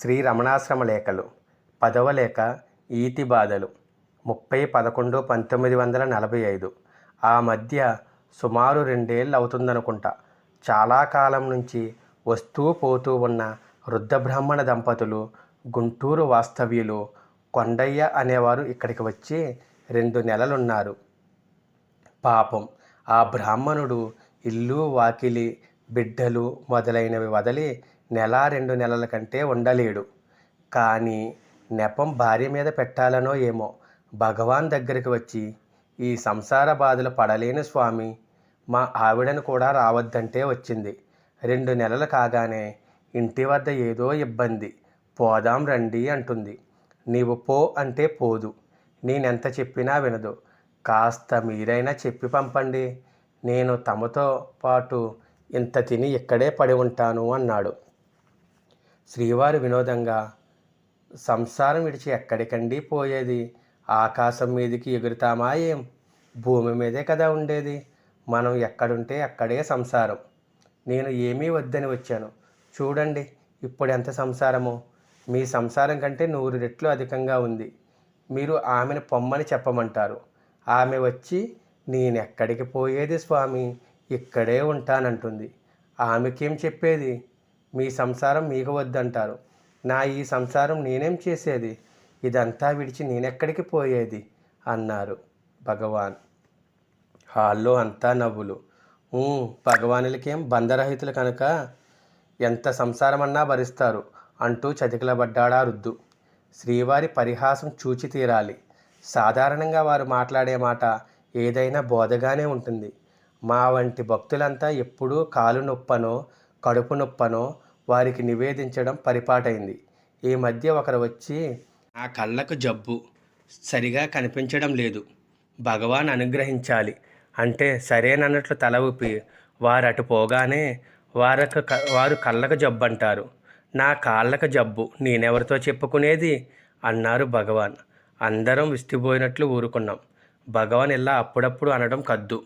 శ్రీ రమణాశ్రమ లేఖలు. పదవ లేఖ ఈతి బాధలు. ముప్పై పదకొండు పంతొమ్మిది వందల నలభై ఐదు. ఆ మధ్య సుమారు రెండేళ్ళు అవుతుందనుకుంటా. చాలా కాలం నుంచి వస్తూ పోతూ ఉన్న వృద్ధ బ్రాహ్మణ దంపతులు గుంటూరు వాస్తవ్యులు కొండయ్య అనేవారు ఇక్కడికి వచ్చి రెండు నెలలున్నారు. పాపం ఆ బ్రాహ్మణుడు ఇల్లు వాకిలి బిడ్డలు మొదలైనవి వదిలి నెల రెండు నెలల కంటే ఉండలేడు. కానీ నెపం భార్య మీద పెట్టాలనో ఏమో భగవాన్ దగ్గరికి వచ్చి ఈ సంసార బాధలు పడలేని స్వామి మా ఆవిడను కూడా రావద్దంటే వచ్చింది. రెండు నెలలు కాగానే ఇంటి వద్ద ఏదో ఇబ్బంది. పోదాం రండి అంటుంది. నీవు పో అంటే పోదు. నేనెంత చెప్పినా వినదు. కాస్త మీరైనా చెప్పి పంపండి. నేను తమతో పాటు ఇంత తిని ఇక్కడే పడి ఉంటాను అన్నాడు. శ్రీవారి వినోదంగా సంసారం విడిచి ఎక్కడికండి పోయేది? ఆకాశం మీదకి ఎగురుతామా ఏం? భూమి మీదే కదా ఉండేది. మనం ఎక్కడుంటే అక్కడే సంసారం. నేను ఏమీ వద్దని వచ్చాను. చూడండి ఇప్పుడు ఎంత సంసారమో. మీ సంసారం కంటే నూరు రెట్లు అధికంగా ఉంది. మీరు ఆమెను పొమ్మని చెప్పమంటారు. ఆమె వచ్చి నేనెక్కడికి పోయేది స్వామి? ఇక్కడే ఉంటానంటుంది. ఆమెకేం చెప్పేది? మీ సంసారం మీకు వద్దంటారు. నా ఈ సంసారం నేనేం చేసేది? ఇదంతా విడిచి నేనెక్కడికి పోయేది? అన్నారు భగవాన్. హాల్లో అంతా నవ్వులు. భగవానులకేం బంధరహితులు కనుక? ఎంత సంసారమన్నా భరిస్తారు అంటూ చతికిలబడ్డాడా రుద్దు. శ్రీవారి పరిహాసం చూచి తీరాలి. సాధారణంగా వారు మాట్లాడే మాట ఏదైనా బోధగానే ఉంటుంది. మా వంటి భక్తులంతా ఎప్పుడూ కాలు నొప్పనో కడుపు నొప్పనో వారికి నివేదించడం పరిపాటైంది. ఈ మధ్య ఒకరు వచ్చి ఆ కళ్ళకు జబ్బు. సరిగా కనిపించడం లేదు. భగవాన్ అనుగ్రహించాలి. అంటే సరేనన్నట్లు తల ఊపి వారు అటు పోగానే వారకు వారు కళ్ళకు జబ్బు అంటారు నా కాళ్ళకు జబ్బు. నేనెవరితో చెప్పుకునేది? అన్నారు భగవాన్. అందరం విస్తిపోయినట్లు ఊరుకున్నాం. భగవాన్ ఇలా అప్పుడప్పుడు అనడం కద్దు.